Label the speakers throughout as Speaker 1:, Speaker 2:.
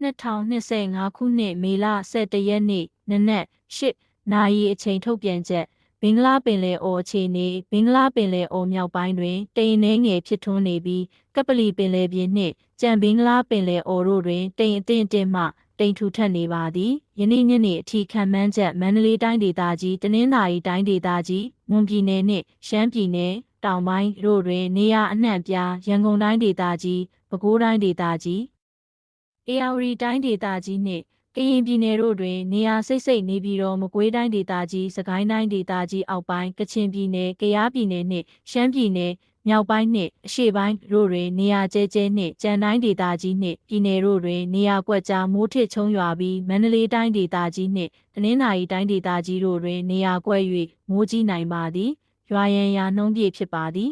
Speaker 1: 2025ခုနှစ်မေလ17ရက်နေ့နနက်8နာရီအချိန်ထုတ်ပြန်ချက်ဘင်္ဂလားပင်လယ်အော်အခြေအနေဘင်္ဂလားပင်လယ်အော်မြောက်ပိုင်းတွင်တိမ်နှဲငယ်ဖြစ်ထွန်းနေပြီးကပလီပင်လယ်ပြင်နှင့်ကြံဘင်္ဂလားပင်လယ်အော်တို့တွင်တိမ်အထင်အတင်းမှတိမ်ထူထပ်နေပါသည်ယနေ့ညနေအထိခံမှန်းချက်မန္တလေးတိုင်းဒေသကြီးတနင်္သာရီတိုင်းဒေသကြီးမွန်ပြည်နယ်နှင့်ရှမ်းပြည်နယ်တောင်ပိုင်းတို့တွင်နေရာအနှံ့အပြားရန်ကုန်တိုင်းဒေသကြီးပဲခူးတိုင်းဒေသကြီး အေယာဝတီတိုင်းဒေသကြီးနှင့်ကရင်ပြည်နယ်တို့တွင်နေရာစိတ်စိတ်နေပြီးတော့မကွေးတိုင်းဒေသကြီးစကိုင်းတိုင်းဒေသကြီးအောက်ပိုင်းကချင်ပြည်နယ်ကယားပြည်နယ်နှင့်ရှမ်းပြည်နယ်မြောက်ပိုင်းနှင့်အရှေ့ပိုင်းတို့တွင်နေရာကျဲကျဲနှင့်ကြံတိုင်းဒေသကြီးနှင့်ပြည်နယ်တို့တွင်နေရာကွက်ကြားမိုးထစ်ချုံရွာပြီးမန္တလေးတိုင်းဒေသကြီးနှင့်တနင်္သာရီတိုင်းဒေသကြီးတို့တွင်နေရာကွက်၍မိုးကြီးနိုင်ပါသည်ရွာရန်ရာနှုံးပြည့်ဖြစ်ပါသည်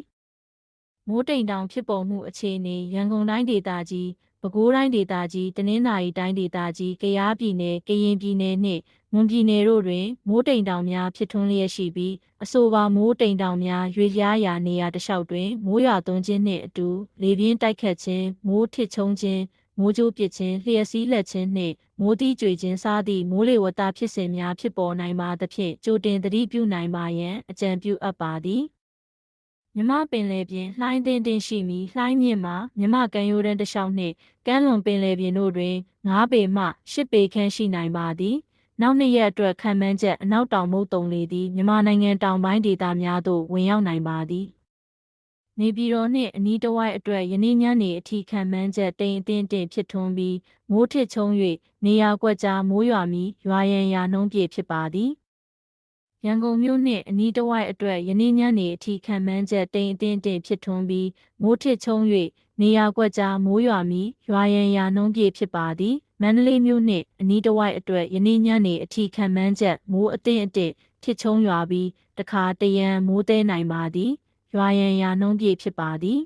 Speaker 1: မိုးတိမ်တောင်ဖြစ်ပေါ်မှုအခြေအနေရန်ကုန်တိုင်းဒေသကြီး ပဲခူးတိုင်းဒေသကြီးတနင်္သာရီတိုင်းဒေသကြီးကယားပြည်နယ်ကရင်ပြည်နယ်နှင့်မွန်ပြည်နယ်တို့တွင်မိုးတိမ်တောင်များဖြစ်ထွန်းလျက်ရှိပြီးအဆိုပါမိုးတိမ်တောင်များရွေလျားရာနေရာတစ်လျှောက်တွင်မိုးရွာသွန်းခြင်းနှင့်အတူလေပြင်းတိုက်ခတ်ခြင်းမိုးထစ်ချုံခြင်းမိုးကြိုးပစ်ခြင်းလျှက်စီးလက်ခြင်းနှင့်မိုးတီးကြွေခြင်းစသည့်မိုးလေဝသဖြစ်စဉ်များဖြစ်ပေါ်နိုင်ပါသဖြင့်ကြိုတင်သတိပြုနိုင်ပါရန်အကြံပြုအပ်ပါသည် မြမပင်လယ်ပြင်လှိုင်းတင်းတင်းရှိမီလှိုင်းမြင့်မှာမြမကမ်းရိုးတန်းတစ်လျှောက်နှင့်ကမ်းလွန်ပင်လယ်ပြင်တို့တွင်9ပေမှ10ပေခန့်ရှိနိုင်ပါသည်နောက်နှစ်ရက်အတွက်ခံမှန်းချက်အနောက်တောင်မုတ်တုံလေသည်မြန်မာနိုင်ငံတောင်ပိုင်းဒေသများသို့ဝင်ရောက်နိုင်ပါသည်နေပြည်တော်နှင့်အနီးတစ်ဝိုက်အတွက်ယနေ့ညနေအထိခံမှန်းချက်တိမ်အထင်တင်ဖြစ်ထွန်းပြီးမိုးထစ်ချုံ၍နေရာကွက်ကြားမိုးရွာမီရွာရန်ရာနှုံးပြည့်ဖြစ်ပါသည် ရန်ကုန်မြို့နှင့်အနီးတစ်ဝိုက်အတွက်ယနေ့ညနေအထိခံမှန်းချက်တိမ်အထင်တင်ဖြစ်ထွန်းပြီးမိုးထစ်ချုံ၍နေရာကွက်ကြားမိုးရွာမီရွာရန်ရာနှုံးပြည့်ဖြစ်ပါသည်မန္တလေးမြို့နှင့်အနီးတစ်ဝိုက်အတွက်ယနေ့ညနေအထိခံမှန်းချက်မိုးအထင်အတင့်ထစ်ချုံရွာပြီးတခါတရံမိုးသေးနိုင်ပါသည်ရွာရန်ရာနှုံးပြည့်ဖြစ်ပါသည်